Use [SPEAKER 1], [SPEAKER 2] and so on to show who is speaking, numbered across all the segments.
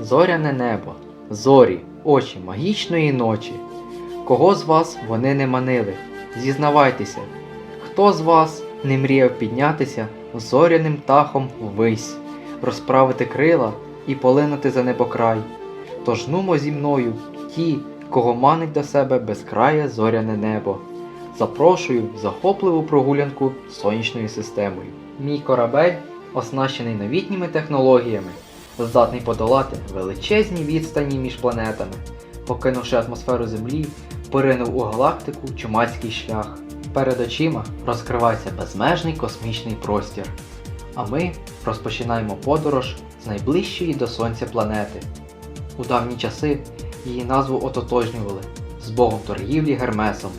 [SPEAKER 1] Зоряне небо, зорі, очі магічної ночі. Кого з вас вони не манили? Зізнавайтеся, хто з вас не мріяв піднятися зоряним птахом ввись, розправити крила і полинути за небокрай? Тож нумо зі мною ті, кого манить до себе безкрає зоряне небо. Запрошую в захопливу прогулянку сонячною системою. Мій корабель, оснащений новітніми технологіями, здатний подолати величезні відстані між планетами, покинувши атмосферу Землі, поринув у галактику чумацький шлях. Перед очима розкривається безмежний космічний простір. А ми розпочинаємо подорож з найближчої до Сонця планети. У давні часи її назву ототожнювали з богом торгівлі Гермесом.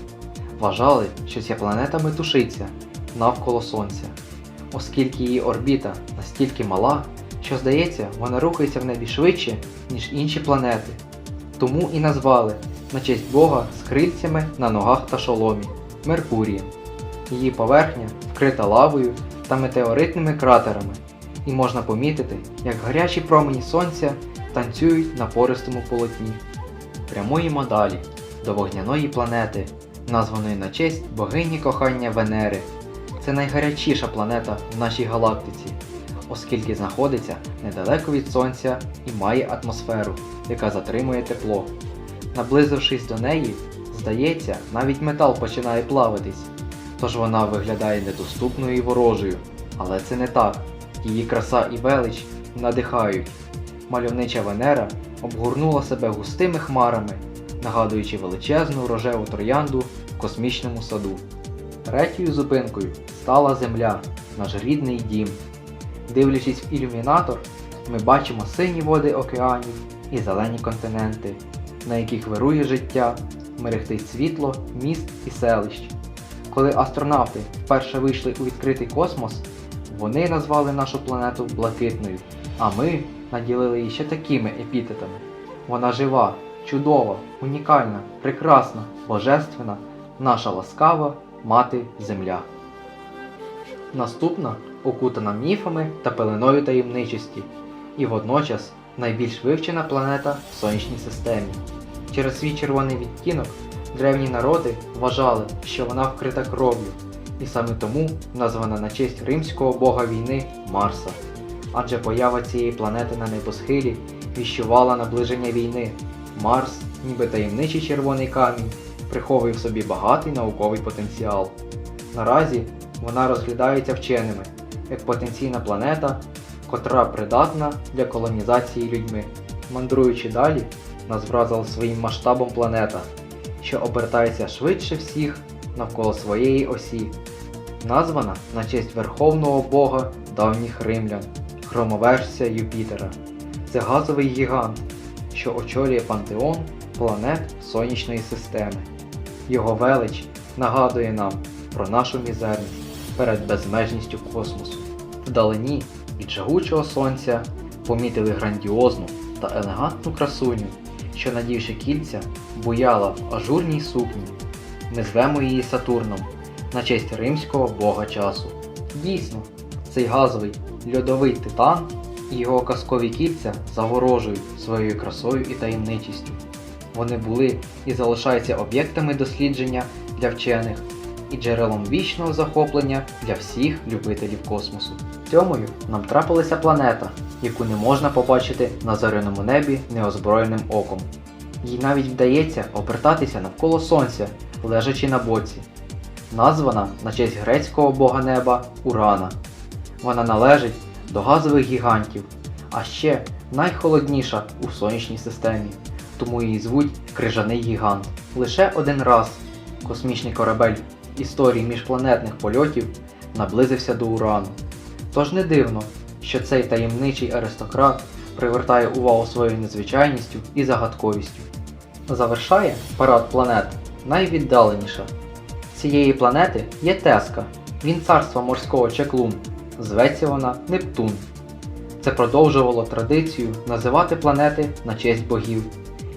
[SPEAKER 1] Вважали, що ця планета метушиться навколо Сонця, оскільки її орбіта настільки мала, що здається, вона рухається в небі швидше, ніж інші планети. Тому і назвали на честь Бога з крильцями на ногах та шоломі Меркурієм. Її поверхня вкрита лавою та метеоритними кратерами, і можна помітити, як гарячі промені сонця танцюють на пористому полотні. Прямуємо далі до вогняної планети, названої на честь богині кохання Венери. Це найгарячіша планета в нашій галактиці, оскільки знаходиться недалеко від Сонця і має атмосферу, яка затримує тепло. Наблизившись до неї, здається, навіть метал починає плавитись, тож вона виглядає недоступною і ворожою. Але це не так. Її краса і велич надихають. Мальовнича Венера обгорнула себе густими хмарами, нагадуючи величезну рожеву троянду в космічному саду. Третьою зупинкою стала Земля, наш рідний дім. Дивлячись в ілюмінатор, ми бачимо сині води океанів і зелені континенти, на яких вирує життя, мерехтить світло, міст і селищ. Коли астронавти вперше вийшли у відкритий космос, вони назвали нашу планету блакитною, а ми наділили її ще такими епітетами. Вона жива, чудова, унікальна, прекрасна, божественна, наша ласкава мати Земля. Наступна окутана міфами та пеленою таємничості, і водночас найбільш вивчена планета в сонячній системі. Через свій червоний відтінок древні народи вважали, що вона вкрита кров'ю, і саме тому названа на честь римського бога війни Марса. Адже поява цієї планети на небосхилі віщувала наближення війни. Марс, ніби таємничий червоний камінь, приховує в собі багатий науковий потенціал. Наразі вона розглядається вченими як потенційна планета, котра придатна для колонізації людьми. Мандруючи далі, нас вразила своїм масштабом планета, що обертається швидше всіх навколо своєї осі, названа на честь верховного бога давніх римлян, громовержця Юпітера. Це газовий гігант, що очолює пантеон планет Сонячної системи. Його велич нагадує нам про нашу мізерність перед безмежністю космосу. Вдалині від жагучого сонця помітили грандіозну та елегантну красуню, що, надівши кільця, буяла в ажурній сукні. Ми звемо її Сатурном на честь римського бога часу. Дійсно, цей газовий льодовий титан його казкові кільця заворожують своєю красою і таємничістю. Вони були і залишаються об'єктами дослідження для вчених і джерелом вічного захоплення для всіх любителів космосу. Сьомою нам трапилася планета, яку не можна побачити на зоряному небі неозброєним оком. Їй навіть вдається обертатися навколо Сонця, лежачи на боці. Названа на честь грецького бога неба Урана. Вона належить до газових гігантів, а ще найхолодніша у сонячній системі, тому її звуть Крижаний гігант. Лише один раз космічний корабель історії міжпланетних польотів наблизився до Урану. Тож не дивно, що цей таємничий аристократ привертає увагу своєю незвичайністю і загадковістю. Завершає парад планет найвіддаленіша. Цієї планети є Теска, він царства морського чаклун, зветься вона Нептун. Це продовжувало традицію називати планети на честь богів,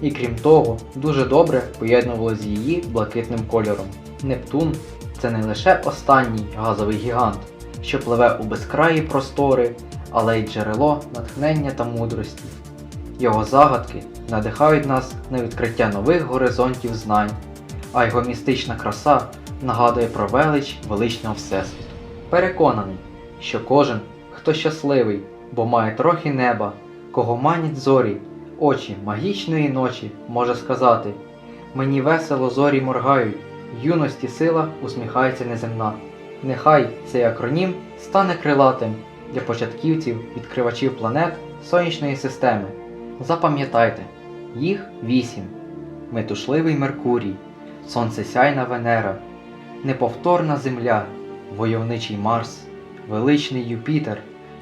[SPEAKER 1] і крім того, дуже добре поєднувало з її блакитним кольором. Нептун це не лише останній газовий гігант, що пливе у безкраї простори, але й джерело натхнення та мудрості. Його загадки надихають нас на відкриття нових горизонтів знань, а його містична краса нагадує про велич величного Всесвіту. Переконаний, що кожен, хто щасливий, бо має трохи неба, кого манять зорі, очі магічної ночі, може сказати: Мені весело зорі моргають, юності сила усміхається неземна. Нехай цей акронім стане крилатим для початківців, відкривачів планет сонячної системи. Запам'ятайте, їх вісім: метушливий Меркурій, сонцесяйна Венера, неповторна Земля, войовничий Марс, величний Юпітер,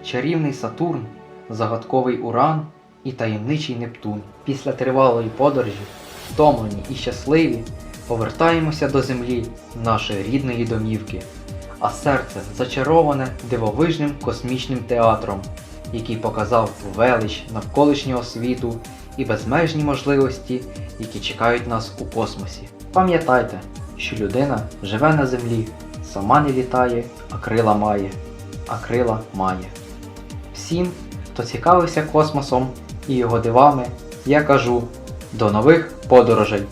[SPEAKER 1] чарівний Сатурн, загадковий Уран і таємничий Нептун. Після тривалої подорожі, втомлені і щасливі, повертаємося до землі, нашої рідної домівки, а серце зачароване дивовижним космічним театром, який показав велич навколишнього світу і безмежні можливості, які чекають нас у космосі. Пам'ятайте, що людина живе на землі, сама не літає, а крила має, а крила має. Всім, хто цікавився космосом і його дивами, я кажу до нових подорожей!